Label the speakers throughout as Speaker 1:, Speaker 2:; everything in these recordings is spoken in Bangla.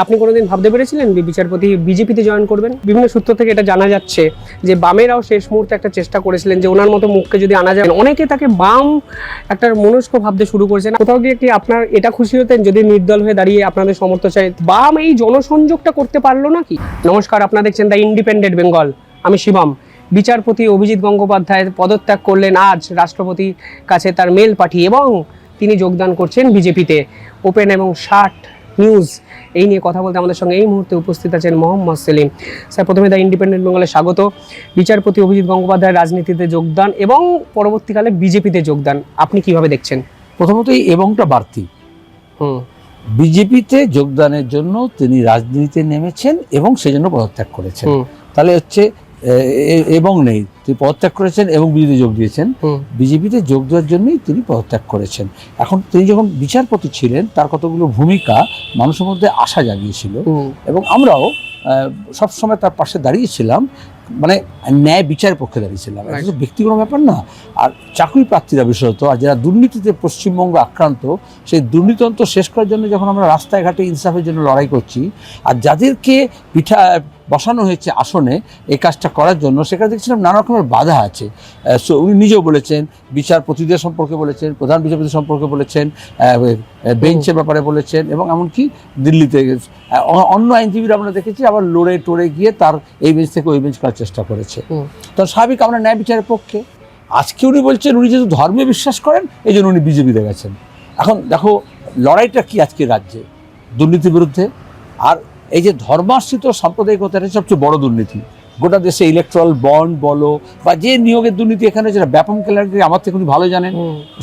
Speaker 1: আপনি কোনোদিন ভাবতে পেরেছিলেন বিচারপতি বিজেপিতে জয়েন করবেন? বিভিন্ন সূত্র থেকে এটা জানা যাচ্ছে যে বামেরাও শেষ মুহূর্তে একটা চেষ্টা করেছিলেন যে ওনার মতো মুখকে যদি আনা যায়। অনেকে তাকে বাম একটা মনস্ক ভাবতে শুরু করেছেন। কোথাও গিয়ে কি আপনার এটা খুশি হতেন যদি নির্দল হয়ে দাঁড়িয়ে আপনাদের সমর্থ চাই বাম এই জনসংযোগটা করতে পারল না কি নমস্কার, আপনারা দেখছেন দ্য ইন্ডিপেন্ডেন্ট বেঙ্গল। আমি শিবম। বিচারপতি অভিজিৎ গঙ্গোপাধ্যায় পদত্যাগ করলেন আজ রাষ্ট্রপতির কাছে তার মেল পাঠিয়ে এবং তিনি যোগদান করছেন বিজেপিতে। ওপেন এবং শার্ট নিউজ এই নিয়ে কথা বলতে আমাদের সঙ্গে এই মুহূর্তে উপস্থিত আছেন মোহাম্মদ সেলিম। স্যার প্রথমে দ্য ইন্ডিপেন্ডেন্ট বেঙ্গলে স্বাগত। বিচারপতি অভিজিৎ গঙ্গোপাধ্যায় রাজনীতিতে যোগদান এবং পরবর্তীকালে বিজেপিতে যোগদান আপনি কীভাবে দেখছেন?
Speaker 2: প্রথমত এই এবংটা বাড়তি।
Speaker 1: হুম।
Speaker 2: বিজেপিতে যোগদানের জন্য তিনি রাজনীতিতে নেমেছেন এবং সেজন্য পদত্যাগ করেছেন। তাহলে হচ্ছে এবং নেই। তিনি পদত্যাগ করেছেন এবং বিজেপি যোগ দিয়েছেন। বিজেপিতে যোগ দেওয়ার জন্যই তিনি পদত্যাগ করেছেন। এখন তিনি যখন বিচারপতি ছিলেন তার কতগুলো ভূমিকা মানুষের মধ্যে আশা জাগিয়েছিল। এবং আমরাও সবসময় তার পাশে দাঁড়িয়েছিলাম। মানে ন্যায় বিচারের পক্ষে দাঁড়িয়েছিলাম। এটা তো ব্যক্তিগত ব্যাপার না। আর চাকরি প্রার্থীরা বিশেষত আর যারা দুর্নীতিতে পশ্চিমবঙ্গ আক্রান্ত সেই দুর্নীতন্ত্র শেষ করার জন্য যখন আমরা রাস্তায় ঘাটে ইনসাফের জন্য লড়াই করছি আর যাদেরকে পিঠা বসানো হয়েছে আসনে এই কাজটা করার জন্য। সেখানে দেখছিলাম নানা রকমের বাধা আছে। so উনি নিজেও বলেছেন বিচারপতিদের সম্পর্কে বলেছেন প্রধান বিচারপতি সম্পর্কে বলেছেন বেঞ্চের ব্যাপারে বলেছেন এবং এমনকি দিল্লিতে অন্য আইনজীবীরা আমরা দেখেছি আবার লড়ে টড়ে গিয়ে তার এই বেঞ্চ থেকে ওই বেঞ্চ করার চেষ্টা করেছে। তো স্বাভাবিক আমরা ন্যায় বিচারের পক্ষে। আজকে উনি বলছেন উনি যেহেতু ধর্মে বিশ্বাস করেন এই জন্য উনি বিজেপিতে গেছেন। এখন দেখো লড়াইটা কি আজকে রাজ্যে? দুর্নীতির বিরুদ্ধে? আর এই যে ধর্মাশ্রিত সাম্প্রদায়িকতাটা সবচেয়ে বড় দুর্নীতি। গোটা দেশে ইলেকট্রাল বন্ড বলো বা যে নিয়োগের দুর্নীতি এখানে যেটা ব্যাপক কেলারি আমার থেকে উনি ভালো জানেন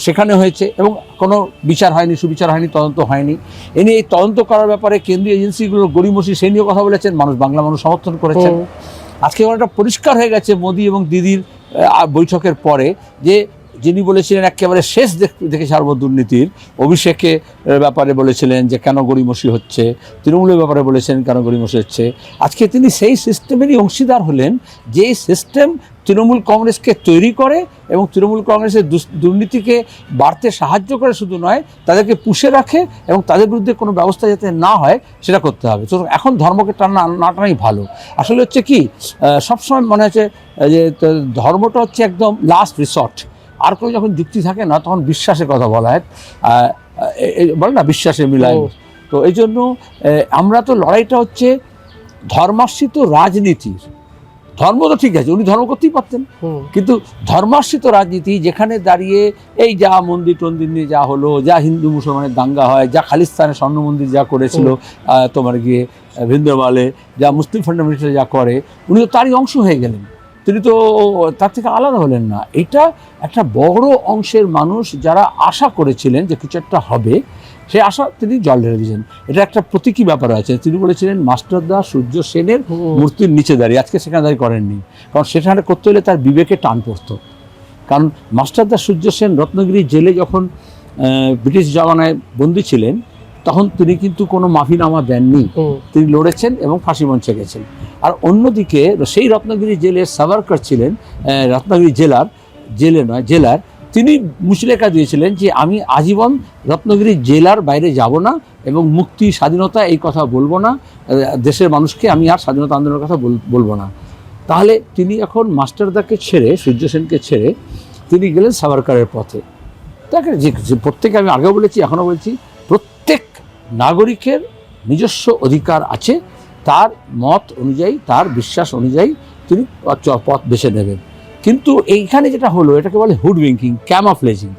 Speaker 2: সেখানে হয়েছে এবং কোনো বিচার হয়নি সুবিচার হয়নি তদন্ত হয়নি। এ নিয়ে এই তদন্ত করার ব্যাপারে কেন্দ্রীয় এজেন্সিগুলো গরিমসি সেই নিয়ে কথা বলেছেন মানুষ বাংলা মানুষ সমর্থন করেছেন। আজকে ওটা পরিষ্কার হয়ে গেছে মোদি এবং দিদির বৈঠকের পরে যে যিনি বলেছিলেন একেবারে শেষ দেখ- ছাড়বো দুর্নীতির অভিষেকে ব্যাপারে বলেছিলেন যে কেন গরিমসি হচ্ছে, তৃণমূলের ব্যাপারে বলেছেন কেন গরিমসি হচ্ছে। আজকে তিনি সেই সিস্টেমেরই অংশীদার হলেন যে সিস্টেম তৃণমূল কংগ্রেসকে তৈরি করে এবং তৃণমূল কংগ্রেসের দুর্নীতিকে বাড়তে সাহায্য করে শুধু নয়, তাদেরকে পুষে রাখে এবং তাদের বিরুদ্ধে কোনো ব্যবস্থা যাতে না হয় সেটা করতে হবে। তো এখন ধর্মকে টানা না টানাই ভালো। আসলে হচ্ছে কি সবসময় মনে হচ্ছে যে ধর্মটা হচ্ছে একদম লাস্ট রিসর্ট আর কোনো যখন যুক্তি থাকে না তখন বিশ্বাসের কথা বলা হয়। বলে না বিশ্বাসের মিলায় তো এই জন্য আমরা তো লড়াইটা হচ্ছে ধর্মাশ্রিত রাজনীতির। ধর্ম তো ঠিক আছে উনি ধর্ম করতেই পারতেন। কিন্তু ধর্মাশ্রিত রাজনীতি যেখানে দাঁড়িয়ে এই যা মন্দির টন্দির নিয়ে যা হলো যা হিন্দু মুসলমানের দাঙ্গা হয় যা খালিস্তানের স্বর্ণ মন্দির যা করেছিল তোমার গিয়ে আহ, যা মুসলিম ফান্ডামেন্টাল যা করে উনি তো তারই অংশ হয়ে গেলেন। তিনি তো তার থেকে আলাদা হলেন না। এটা একটা বড় অংশের মানুষ যারা আশা করেছিলেন যে কিছু একটা হবে সেই আশা তিনি জল ঢেলে দিয়েছেন। এটা একটা প্রতীকী ব্যাপার আছে। তিনি বলেছিলেন মাস্টারদা সূর্য সেনের মূর্তির নিচে দাঁড়িয়ে আজকে সেখানে দাঁড়িয়ে করেননি। কারণ সেখানে করতে হলে তার বিবেকে টান পড়তো। কারণ মাস্টারদা সূর্য সেন রত্নগিরি জেলে যখন ব্রিটিশ জমানায় বন্দী ছিলেন তখন তিনি কিন্তু কোনো মাফিনামা দেননি। তিনি লড়েছেন এবং ফাঁসি মঞ্চে গেছেন। আর অন্যদিকে সেই রত্নগিরি জেলের সাভারকার ছিলেন রত্নগিরি জেলার জেলে নয় জেলার তিনি মুচলেখা দিয়েছিলেন যে আমি আজীবন রত্নগিরি জেলার বাইরে যাব না এবং মুক্তি স্বাধীনতা এই কথা বলব না দেশের মানুষকে আমি আর স্বাধীনতা আন্দোলনের কথা বল- বলব না। তাহলে তিনি এখন মাস্টারদাকে ছেড়ে সূর্য সেনকে ছেড়ে তিনি গেলেন সাভারকারের পথে। তাকে যে প্রত্যেকে আমি আগেও বলেছি এখনও বলছি প্রত্যেক নাগরিকের নিজস্ব অধিকার আছে তার মত অনুযায়ী তার বিশ্বাস অনুযায়ী তিনি পথ বেছে নেবেন। কিন্তু এইখানে যেটা হলো এটাকে বলে হুড উইঙ্কিং ক্যামাফ্লেজিং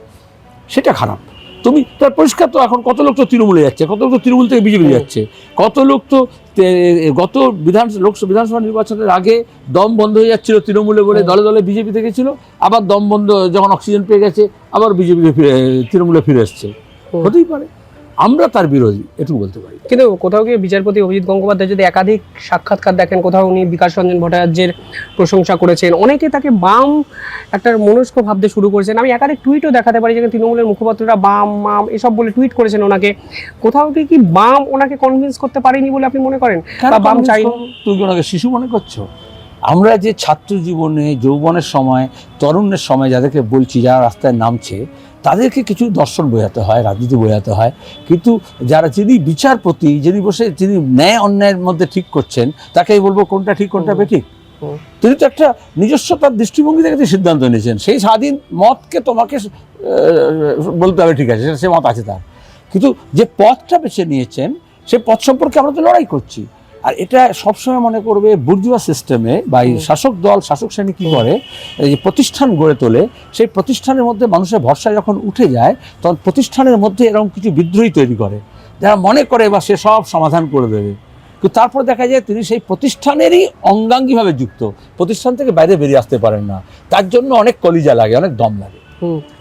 Speaker 2: সেটা খারাপ। তুমি তার পরিষ্কার তো এখন কত লোক তো তৃণমূলে যাচ্ছে কত লোক তো তৃণমূল থেকে বিজেপি যাচ্ছে কত লোক তো গত বিধান লোকসভা বিধানসভা নির্বাচনের আগে দম বন্ধ হয়ে যাচ্ছিল তৃণমূলে বলে দলে দলে বিজেপি থেকে ছিল আবার দম বন্ধ যখন অক্সিজেন পেয়ে গেছে আবার বিজেপিতে ফিরে তৃণমূলে ফিরে এসছে। হতেই পারে। আমরা তার বিরোধী এটুকু বলতে পারি।
Speaker 1: কিন্তু কোথাও গিয়ে বিচারপতি অভিজিৎ গঙ্গোপাধ্যায় যদি একাধিক সাক্ষাৎকার দেখেন কোথাও উনি বিকাশ রঞ্জন ভট্টাচার্যের প্রশংসা করেছেন অনেকে তাকে বাম একটা মনস্ক ভাবতে শুরু করেছেন। আমি একাধিক টুইটও দেখাতে পারি যেখানে তৃণমূলের মুখপাত্ররা বাম মাম এসব বলে টুইট করেছেন ওনাকে। কোথাও কি কি বাম ওনাকে কনভিন্স করতে পারেনি বলে আপনি মনে করেন? বা বাম চাই
Speaker 2: তুমি কি ওনাকে শিশু মনে করছ? আমরা যে ছাত্র জীবনে যৌবনের সময় তরুণের সময় যাদেরকে বলছি যারা রাস্তায় নামছে তাদেরকে কিছু দর্শন বোঝাতে হয় রাজনীতি বোঝাতে হয়। কিন্তু যারা যিনি বিচারপতি যিনি বসে যিনি ন্যায় অন্যায়ের মধ্যে ঠিক করছেন তাকে বলব কোনটা ঠিক কোনটা। বেঠিক? তিনি তো একটা নিজস্ব তার দৃষ্টিভঙ্গি থেকে সিদ্ধান্ত নিয়েছেন। সেই স্বাধীন মতকে তোমাকে বলতে হবে ঠিক আছে সে মত আছে তার। কিন্তু যে পথটা বেছে নিয়েছেন সে পথ সম্পর্কে আমরা তো লড়াই করছি। আর এটা সবসময় মনে করবে বুর্জুয়া সিস্টেমে বা এই শাসক দল শাসক শ্রেণি কি। করে? এই যে প্রতিষ্ঠান গড়ে তোলে সেই প্রতিষ্ঠানের মধ্যে মানুষের ভরসা যখন উঠে যায় তখন প্রতিষ্ঠানের মধ্যে এরকম কিছু বিদ্রোহী তৈরি করে। যারা মনে করে বা সে সব সমাধান করে দেবে। কিন্তু তারপর দেখা যায় তিনি সেই প্রতিষ্ঠানেরই অঙ্গাঙ্গিভাবে যুক্ত। প্রতিষ্ঠান থেকে বাইরে বেরিয়ে আসতে পারেন না। তার জন্য অনেক কলিজা লাগে অনেক দম লাগে।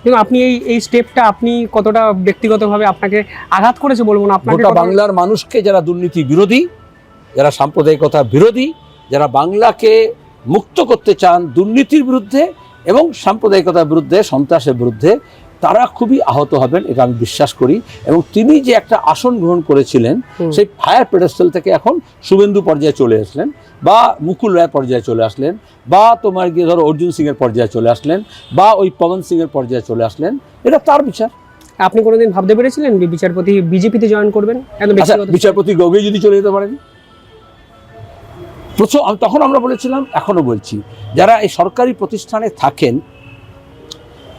Speaker 1: কিন্তু আপনি এই এই স্টেপটা আপনি কতটা ব্যক্তিগতভাবে আপনাকে আঘাত করেছে বলব না আপনাকে
Speaker 2: বাংলার মানুষকে যারা দুর্নীতি বিরোধী যারা সাম্প্রদায়িকতা বিরোধী যারা বাংলাকে মুক্ত করতে চান দুর্নীতির বিরুদ্ধে এবং সাম্প্রদায়িকতার বিরুদ্ধে সন্ত্রাসের বিরুদ্ধে তারা খুবই আহত হবেন এটা আমি বিশ্বাস করি। এবং তিনি যে একটা আসন গ্রহণ করেছিলেন সেই ফায়ার পেডেস্টাল থেকে এখন শুভেন্দু পর্যায়ে চলে আসলেন বা মুকুল রায় পর্যায়ে চলে আসলেন বা তোমার গিয়ে ধরো অর্জুন সিংয়ের পর্যায়ে চলে আসলেন বা ওই পবন সিংয়ের পর্যায়ে চলে আসলেন এটা তার বিচার।
Speaker 1: আপনি কোনোদিন ভাবতে পেরেছিলেন বিচারপতি বিজেপিতে জয়েন করবেন?
Speaker 2: আচ্ছা বিচারপতি গগৈ যদি চলে যেতে পারেন। প্রথম তখন আমরা বলেছিলাম এখনও বলছি যারা এই সরকারি প্রতিষ্ঠানে থাকেন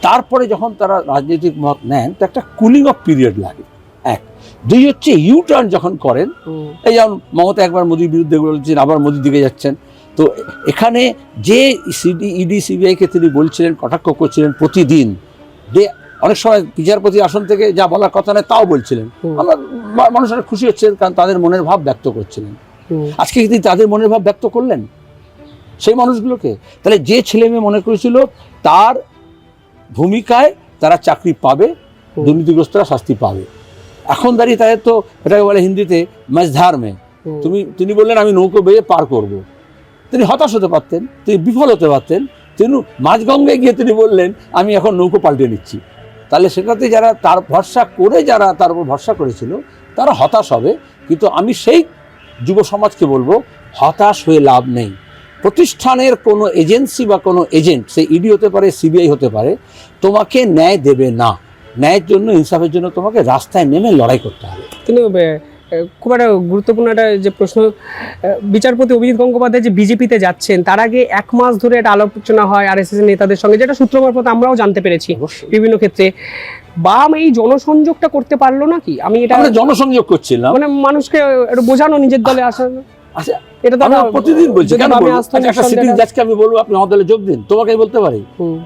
Speaker 2: তারপরে যখন তারা রাজনৈতিক মত নেন তো একটা কুলিং অফ পিরিয়ড লাগে। এক। দুই হচ্ছে ইউ টার্ন যখন করেন এই যেমন মমতা একবার মোদির বিরুদ্ধে বলছেন আবার মোদির দিকে যাচ্ছেন। তো এখানে যে সিডি ইডি সিবিআইকে তিনি বলছিলেন কটাক্ষ করছিলেন প্রতিদিন যে অনেক সময় বিচারপতি আসন থেকে যা বলার কথা নয় তাও বলছিলেন। আমরা মা- মানুষ অনেক খুশি হচ্ছেন কারণ তাদের মনের ভাব ব্যক্ত করছিলেন। আজকে কি তাদের মনের ভাব ব্যক্ত করলেন সেই মানুষগুলোকে তাহলে যে ছেলে মেয়ে মনে করেছিল তার ভূমিকায় তারা চাকরি পাবে দুর্নীতিগ্রস্তরা শাস্তি পাবে। এখন দাঁড়িয়ে তাদের তো এটাকে বলে হিন্দিতে মাঝধার মে। তুমি তিনি বললেন আমি নৌকো বেয়ে পার করব। তিনি হতাশ হতে পারতেন তিনি বিফল হতে পারতেন তিনি মাঝগঙ্গায় গিয়ে তিনি বললেন আমি এখন নৌকো পাল্টে নিচ্ছি। তাহলে সেটাতে যারা তার ভরসা করে যারা তার উপর ভরসা করেছিল তারা হতাশ হবে। কিন্তু আমি সেই যুব সমাজকে বলব হতাশ হয়ে লাভ নেই। প্রতিষ্ঠানের কোনো এজেন্সি বা কোনো এজেন্ট সে ইডি হতে পারে সিবিআই হতে পারে তোমাকে ন্যায় দেবে না। ন্যায়ের জন্য ইনসাফের জন্য তোমাকে রাস্তায় নেমে লড়াই করতে হবে।
Speaker 1: কিন্তু খুব একটা গুরুত্বপূর্ণ একটা যে প্রশ্ন বিচারপতি অভিজিৎ গঙ্গোপাধ্যায় যে বিজেপিতে যাচ্ছেন তার আগে এক মাস ধরে একটা আলোচনা হয় আর এস নেতাদের সঙ্গে যেটা সূত্র মারফত আমরাও জানতে পেরেছি বিভিন্ন ক্ষেত্রে। বাম এই জনসংযোগটা করতে পারল নাকি? আমি এটা
Speaker 2: জনসংযোগ করছিলাম।
Speaker 1: মানে মানুষকে একটু বোঝানো নিজের দলে আসা।
Speaker 2: আচ্ছা
Speaker 1: এটা তো
Speaker 2: প্রতিদিন বলছি কেন আচ্ছা, একটা সিটিং জাজকে আমি বলব আপনি আমার দলে যোগ দিন তোমাকে বলতে পারি।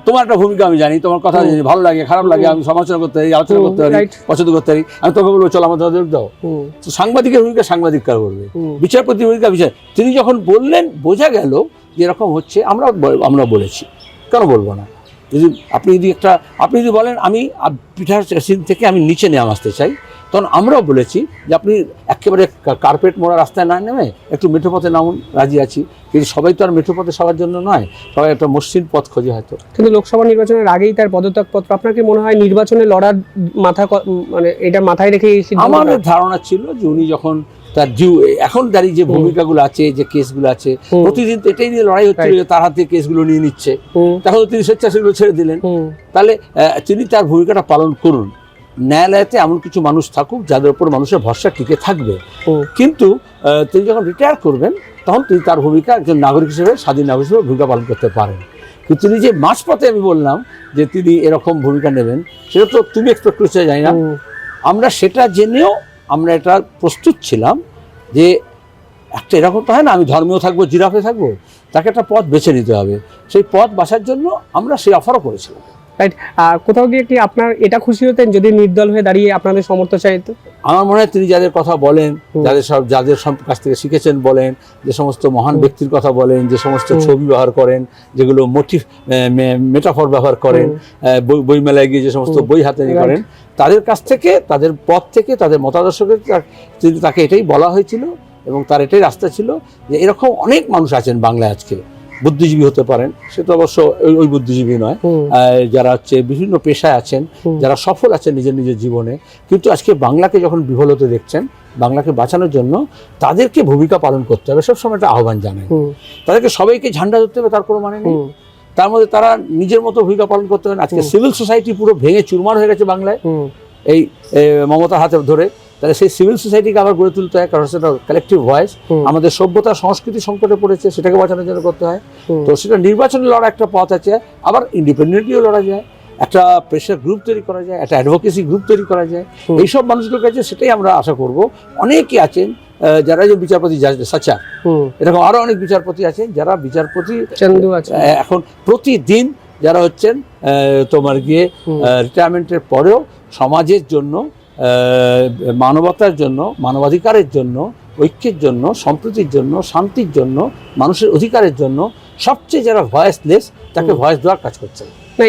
Speaker 2: তোমার একটা ভূমিকা আমি জানি তোমার কথা। ভালো লাগে খারাপ লাগে আমি সমালোচনা করতে পারি আলোচনা করতে পারি পছন্দ করতে পারি আমি তোকে বলব চলো আমার দলে দাও। তো সাংবাদিকের ভূমিকা সাংবাদিক কার বিচারপতি ভূমিকা বিচার তিনি যখন বললেন বোঝা গেল যে এরকম হচ্ছে আমরা আমরা বলেছি। কেন বলব না? যদি আপনি যদি একটা আপনি যদি বলেন আমি পিঠার সিন থেকে আমি নিচে নেমে আসতে চাই তখন আমরাও বলেছি যে আপনি একেবারে কার্পেট মোড়া রাস্তায় না নেমে একটু মেঠোপথে নামুন রাজি আছি। কিন্তু সবাই তো আর মেঠোপথে সবার জন্য নয় সবাই একটা মসৃণ পথ খোঁজে হয়তো।
Speaker 1: কিন্তু লোকসভা নির্বাচনের আগেই তার পদত্যাগপত্র আপনার কি মনে হয় নির্বাচনে লড়ার মাথা মানে এটা মাথায় রেখে
Speaker 2: আমার ধারণা ছিল যে উনি যখন তার জিউ এখন দাঁড়িয়ে যে। ভূমিকাগুলো আছে যে কেসগুলো আছে প্রতিদিন তো এটাই নিয়ে লড়াই হচ্ছিল যে তার হাতে কেসগুলো নিয়ে নিচ্ছে। তখন তিনি স্বেচ্ছাসেবীগুলো ছেড়ে দিলেন। তাহলে তিনি তার ভূমিকাটা পালন করুন। ন্যায়ালয়তে এমন কিছু মানুষ থাকুক যাদের উপর মানুষের ভরসা টিকে থাকবে। কিন্তু তিনি যখন রিটায়ার করবেন তখন তিনি তার ভূমিকা একজন নাগরিক হিসেবে স্বাধীন নাগরিক হিসেবে ভূমিকা পালন করতে পারেন। কিন্তু তিনি যে মাঝপথে আমি বললাম যে তিনি এরকম ভূমিকা নেবেন সেটা তো তুমি এক্সপেক্ট করতে জানি না। আমরা সেটা জেনেও আমরা এটা প্রস্তুত ছিলাম যে একটা এরকম তো হয় না, আমি ধর্মেও থাকব, জিরাফে থাকব, তাকে একটা পথ বেছে নিতে হবে। সেই পথ বাসার জন্য আমরা সেই অফারও করেছিলাম।
Speaker 1: রাইট আর কোথাও গিয়ে কি আপনার এটা খুশি হতেন যদি নির্দল হয়ে দাঁড়িয়ে আপনাদের সমর্থন চাইতো
Speaker 2: আমার মনে হয় তিনি যাদের কথা বলেন যাদের সব যাদের সব কাছ থেকে শিখেছেন বলেন যে সমস্ত মহান ব্যক্তির কথা বলেন যে সমস্ত ছবি ব্যবহার করেন যেগুলো মোটিভ মেটাফর ব্যবহার করেন বই বইমেলায় গিয়ে যে সমস্ত বই হাতে নিয়ে করেন তাদের কাছ থেকে তাদের পথ থেকে তাদের মতাদর্শকে তাকে এটাই বলা হয়েছিল এবং তার এটাই রাস্তা ছিল যে এরকম অনেক মানুষ আছেন বাংলায় আজকে। বুদ্ধিজীবী হতে পারেন সে তো অবশ্য ওই- বুদ্ধিজীবী নয়। যারা হচ্ছে বিভিন্ন পেশায় আছেন যারা সফল আছেন নিজের নিজের জীবনে কিন্তু আজকে বাংলাকে যখন বিফল হতে দেখছেন বাংলাকে বাঁচানোর জন্য তাদেরকে ভূমিকা পালন করতে হবে সবসময় একটা আহ্বান
Speaker 1: হুম,
Speaker 2: তাদেরকে সবাইকে ঝান্ডা ধরতে হবে তার কোনো মানে নেই। তার মধ্যে তারা নিজের মতো ভূমিকা পালন করতে হবে আজকে সিভিল সোসাইটি পুরো ভেঙে চুরমার হয়ে গেছে বাংলায়। এই এ, মমতার হাতে ধরে তাহলে সেই সিভিল সোসাইটিকে আবার গড়ে তুলতে হয় কারণ সেটা কালেকটিভ ভয়েস আমাদের সভ্যতা সংস্কৃতি সংকটে পড়েছে সেটাকে বাঁচানোর জন্য করতে হয়। তো সেটা নির্বাচনে লড়া একটা পথ আছে আবার ইন্ডিপেন্ডেন্টলিও লড়া যায়। একটা প্রেশার গ্রুপ তৈরি করা যায় একটা অ্যাডভোকেসি গ্রুপ তৈরি করা যায়। এইসব মানুষগুলোর কাছে সেটাই আমরা আশা করব। অনেকে আছেন যারা যে বিচারপতি জাজ সাচা
Speaker 1: হুম,
Speaker 2: এরকম আরও অনেক বিচারপতি আছেন যারা বিচারপতি এখন প্রতিদিন যারা হচ্ছেন তোমার গিয়ে রিটায়ারমেন্টের পরেও সমাজের জন্য মানবতার জন্য মানবাধিকারের জন্য ঐক্যের জন্য সম্প্রীতির জন্য শান্তির জন্য মানুষের অধিকারের জন্য সবচেয়ে যারা ভয়েসলেস তাকে ভয়েস দেওয়ার কাজ করছেন
Speaker 1: না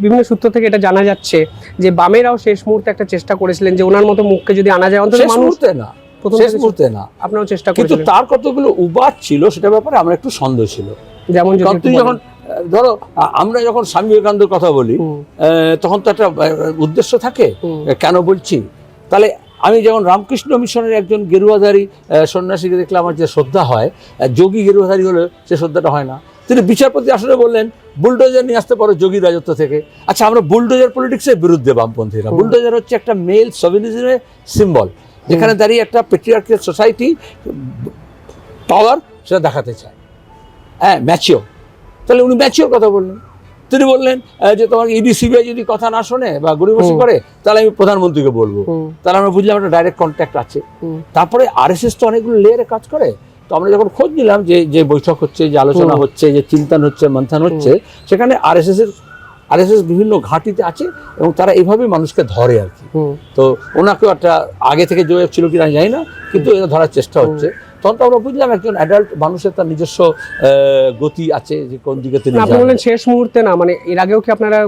Speaker 1: বিভিন্ন সূত্র থেকে এটা জানা যাচ্ছে যে বামেরাও শেষ মুহূর্তে একটা চেষ্টা করেছিলেন যে ওনার মতো মুখকে যদি আনা যায় অন্তত মানুষ
Speaker 2: মুহূর্তে না
Speaker 1: প্রথম
Speaker 2: শেষ মুহূর্তে না।
Speaker 1: আপনারাও চেষ্টা
Speaker 2: কিন্তু তার কতগুলো উবাদ ছিল সেটা ব্যাপারে আমরা একটু সন্দেহ ছিল।
Speaker 1: যেমন
Speaker 2: যখন ধরো আমরা যখন স্বামী বিবেকানন্দের কথা বলি তখন তো একটা উদ্দেশ্য থাকে কেন বলছি? তাহলে আমি যেমন রামকৃষ্ণ মিশনের একজন গেরুয়াধারী সন্ন্যাসীকে দেখলে আমার যে শ্রদ্ধা হয় যোগী গেরুয়াধারী হলে সে শ্রদ্ধাটা হয় না। তিনি বিচারপতি আসলে বললেন বুলডোজার নিয়ে আসতে পারো যোগী রাজত্ব থেকে। আচ্ছা আমরা বুলডোজার পলিটিক্সের বিরুদ্ধে বামপন্থীরা। বুলডোজার হচ্ছে একটা মেল সভিনিজমের সিম্বল যেখানে দাঁড়িয়ে একটা পেট্রিয়ার্কিয়াল সোসাইটি পাওয়ার সেটা দেখাতে চায়। হ্যাঁ ম্যাচিও তাহলে উনি ম্যাচিওর কথা বললেন। তিনি বললেন যে তোমাকে ইডি সিবিআই যদি কথা না শোনে বা গরিবসী। করে তাহলে আমি প্রধানমন্ত্রীকে বলব। তাহলে আমরা বুঝলাম একটা ডাইরেক্ট কন্ট্যাক্ট আছে। তারপরে আরএসএস তো অনেকগুলো লেয়ারে কাজ করে। তো আমরা যখন খোঁজ নিলাম যে যে বৈঠক হচ্ছে যে আলোচনা হচ্ছে যে চিন্তন হচ্ছে মন্থন হচ্ছে সেখানে আরএসএস এর আরএসএস বিভিন্ন ঘাঁটিতে আছে এবং তারা এইভাবেই মানুষকে ধরে আর কি। তো ওনাকেও একটা আগে থেকে যোগাযোগ ছিল কিনা আমি জানি না কিন্তু এটা ধরার চেষ্টা হচ্ছে। তখন তো আমরা বুঝলাম একজন অ্যাডাল্ট মানুষের তার নিজস্ব গতি আছে যে কোন দিকে তিনি।
Speaker 1: বললেন শেষ মুহূর্তে না মানে এর আগেও কি আপনারা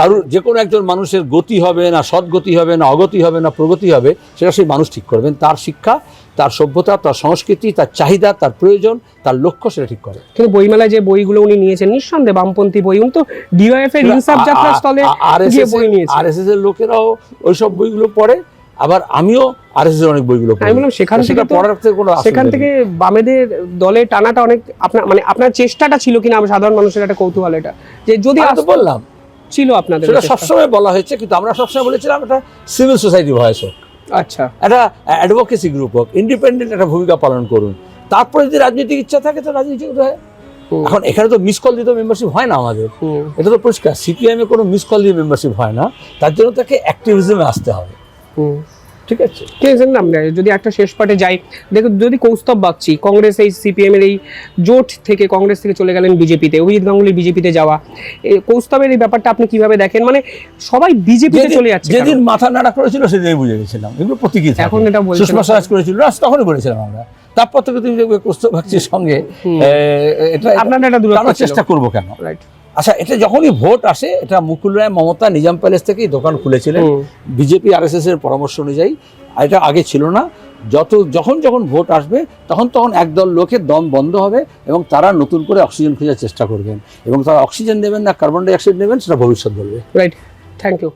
Speaker 2: কারুর যে কোনো একজন মানুষের গতি হবে না সদ্গতি হবে না অগতি হবে না প্রগতি হবে সেটা সেই মানুষ ঠিক করবেন। তার শিক্ষা তার সভ্যতা তার সংস্কৃতি তার চাহিদা তার প্রয়োজন তার লক্ষ্য সেটা ঠিক করে।
Speaker 1: কিন্তু বইমেলায় যে বইগুলো উনি নিয়েছেন নিঃসন্দেহে বামপন্থী বই উনি তো ডিওএফ এর ইনসাফ যাত্রা স্থলে বই নিয়েছেন।
Speaker 2: আরএসএস এর লোকেরাও ওইসব বইগুলো পড়ে আবার আমিও আরএসএস এর অনেক বইগুলো
Speaker 1: আমি বললাম সেখান থেকে
Speaker 2: পড়ার থেকে কোনো
Speaker 1: সেখান থেকে বামেদের দলে টানাটা অনেক আপনার মানে আপনার চেষ্টাটা ছিল কিনা আমি সাধারণ মানুষের একটা কৌতূহল এটা। যে যদি
Speaker 2: আমি বললাম
Speaker 1: ছিল আপনাদের
Speaker 2: সেটা সবসময় বলা হয়েছে কিন্তু আমরা সবসময় বলেছিলাম একটা সিভিল সোসাইটি ভয়েস হোক।
Speaker 1: আচ্ছা।
Speaker 2: একটা অ্যাডভোকেসি গ্রুপ হোক ইন্ডিপেন্ডেন্ট একটা ভূমিকা পালন করুন। তারপরে যদি রাজনৈতিক ইচ্ছা থাকে তো রাজনীতি হয়। এখন এখানে তো মিস কল দিতে মেম্বারশিপ হয় না আমাদের। এটা তো পরিষ্কার সিপিআইএম এ কোনো মিস কল দিয়ে মেম্বারশিপ হয় না। তার জন্য তাকে অ্যাক্টিভিজমে আসতে হবে। ঠিক আছে?
Speaker 1: কে জানেন আমরা যদি একটা শেষ পার্টে যাই দেখুন যদি কৌস্তব বাগচি কংগ্রেস এই সিপিএম এর এই জোট থেকে কংগ্রেস থেকে চলে গেলেন বিজেপিতে অভিজিৎ গাঙ্গুলি বিজেপিতে যাওয়া এই কৌস্তবের এই ব্যাপারটা আপনি কীভাবে দেখেন? মানে সবাই বিজেপিতে চলে যাচ্ছে
Speaker 2: যেদিন মাথা নাড়া করেছিল সেদিনই বুঝে গেছিলাম। এগুলো প্রতীকী।
Speaker 1: এখন এটা বলছেন
Speaker 2: সুষমা। স্বরাজ করেছিল না তখনই বলেছিলাম আমরা। তারপর থেকে তুমি দেখবে কৌস্তব বাগচির সঙ্গে এটা
Speaker 1: আপনার ছিল।
Speaker 2: চেষ্টা করব কেন?
Speaker 1: রাইট
Speaker 2: আচ্ছা এটা যখনই ভোট আসে এটা মুকুল রায় মমতা নিজাম প্যালেস থেকেই দোকান খুলেছিলেন। বিজেপি আরএসএস এর পরামর্শ অনুযায়ী। আর এটা আগে ছিল না। যত যখন যখন ভোট আসবে তখন তখন একদল লোকের দম বন্ধ হবে এবং তারা নতুন করে অক্সিজেন খোঁজার চেষ্টা করবেন। এবং তারা অক্সিজেন দেবেন না কার্বন ডাইঅক্সাইড নেবেন সেটা ভবিষ্যৎ বলবে।
Speaker 1: Right thank you